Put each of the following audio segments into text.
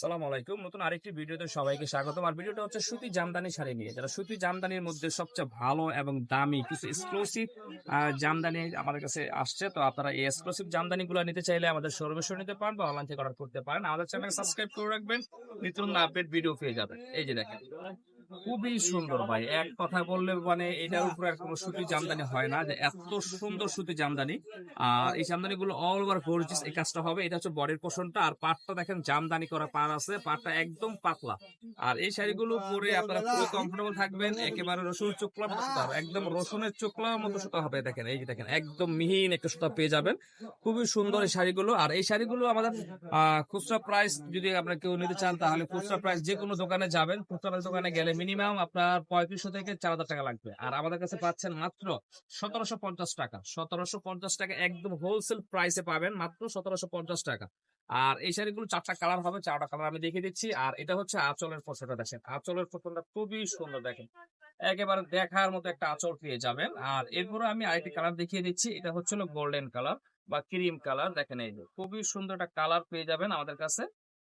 সালাম আলাইকুম। নতুন আরেকটি ভিডিওতে সবাইকে স্বাগতম। আর ভিডিওটা হচ্ছে সুতি জামদানি শাড়ি নিয়ে। যারা সুতি জামদানির মধ্যে সবচেয়ে ভালো এবং দামি কিছু এক্সক্লুসিভ জামদানি আমাদের কাছে আসছে, তো আপনারা এই এক্সক্লুসিভ জামদানিগুলো নিতে চাইলে আমাদের শোরুমে নিতে পারেন বা অনলাইন থেকে অর্ডার করতে পারেন। আমাদের চ্যানেল সাবস্ক্রাইব করে রাখবেন, নিত্য আপডেট ভিডিও পেয়ে যাবেন। এই যে দেখেন। খুবই সুন্দর ভাই। এক কথা বললে মানে এটার উপরে আর কোনো সুতি জামদানি হয় না যে এত সুন্দর সুতি জামদানি। আর এই জামদানি গুলো অল ওভার গর্জিয়াস এই কাজটা হবে। এটা হচ্ছে বডির পোষণটা। আর পাটটা দেখেন, জামদানি করা পার আছে। পাটটা একদম পাতলা। আর এই শাড়িগুলো পরে আপনারা পুরো কমফোর্টেবল থাকবেন। একেবারে রসুন চোকলা মতো সুতা, একদম রসুনের চোকলা মতো সুতা হবে। দেখেন, এই যে দেখেন, একদম মিহিন একটা সুতা পেয়ে যাবেন। খুবই সুন্দর এই শাড়িগুলো। আর এই শাড়িগুলো আমাদের খুচরা প্রাইস যদি আপনারা কেউ নিতে চান, তাহলে খুচরা প্রাইস যে কোনো দোকানে যাবেন। খুচরা দোকানে গেলে মিনিমাম আপনার পঁয়ত্রিশশো থেকে চার হাজার টাকা লাগবে। আর আমাদের কাছে পাচ্ছেন মাত্র সতেরোশো পঞ্চাশ টাকা। সতেরোশো পঞ্চাশ টাকা একদম হোলসেল প্রাইসে পাবেন মাত্র সতেরোশো পঞ্চাশ টাকা। আর এই শাড়িগুলো চারটা কালার হবে, চারটা কালার আমি দেখিয়ে দিচ্ছি। আর এটা হচ্ছে আঁচলের ফসলটা দেখেন। আঁচলের ফসলটা খুবই সুন্দর দেখেন। একেবারে দেখার মতো একটা আঁচল পেয়ে যাবেন। আর এরপরে আমি আরেকটি কালার দেখিয়ে দিচ্ছি। এটা হচ্ছে গোল্ডেন কালার বা ক্রিম কালার দেখেন এই যে, খুবই সুন্দর একটা কালার পেয়ে যাবেন আমাদের কাছে।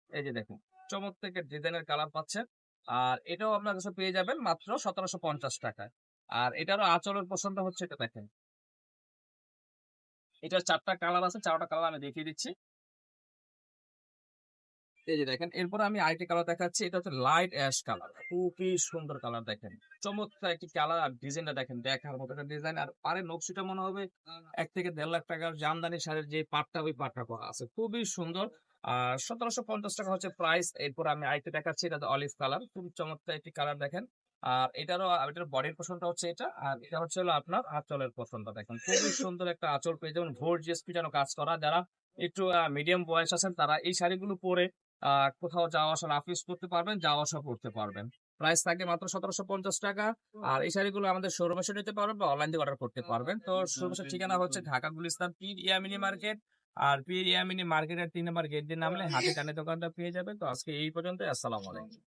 এই যে দেখুন, চমৎকার ডিজাইনের কালার পাচ্ছেন। আর এটাও আপনার কাছে পেয়ে যাবেন মাত্র সতেরোশো পঞ্চাশ টাকায়। আর এটারও আচলের পছন্দ হচ্ছে এটা দেখেন। এটা চারটা কালার আছে, চারটা কালার আমি দেখিয়ে দিচ্ছি। এই যে দেখেন, এরপর আমি আরেকটি কালার দেখাচ্ছি, এটা হচ্ছে লাইট অ্যাশ কালার। খুবই সুন্দর কালার দেখেন। চমৎকার একটি কালার আর ডিজাইনটা দেখেন, দেখার মতো একটা ডিজাইন। আর পারে নকশিটা মনে হবে এক থেকে দেড় লাখ টাকার জামদানি শাড়ির যে পাটটা, ওই পাটটা করা আছে। খুবই সুন্দর। আর সতেরোশো পঞ্চাশ টাকা হচ্ছে প্রাইস এরপর আমি আরেকটা দেখাচ্ছি, এটা অলিভ কালার চমৎকার একটি কালার দেখেন। আর এটারও, এটার বডির হচ্ছে এটা। আর এটা হচ্ছে হলো আপনার দেখেন। খুবই সুন্দর একটা পেয়ে যাবেন। ভোর কাজ করা। যারা একটু মিডিয়াম বয়স আছেন, তারা এই শাড়িগুলো পরে কোথাও যাওয়া আসা রাফিউজ করতে পারবেন, যাওয়া আসা করতে পারবেন। প্রাইস থাকে মাত্র সতেরোশো পঞ্চাশ টাকা। আর এই শাড়িগুলো আমাদের শোরুমে নিতে পারবেন বা অনলাইন থেকে অর্ডার করতে পারবেন। তো শোরুমের ঠিকানা হচ্ছে ঢাকা গুলিস্তান পীর ইয়ামিনী মার্কেট আর পীর ইয়ামিনী মার্কেটের তিন নাম্বার গেট দিয়ে নামলে হাতে কানে দোকানটা পেয়ে যাবে। তো আজকে এই পর্যন্ত আসসালামু আলাইকুম।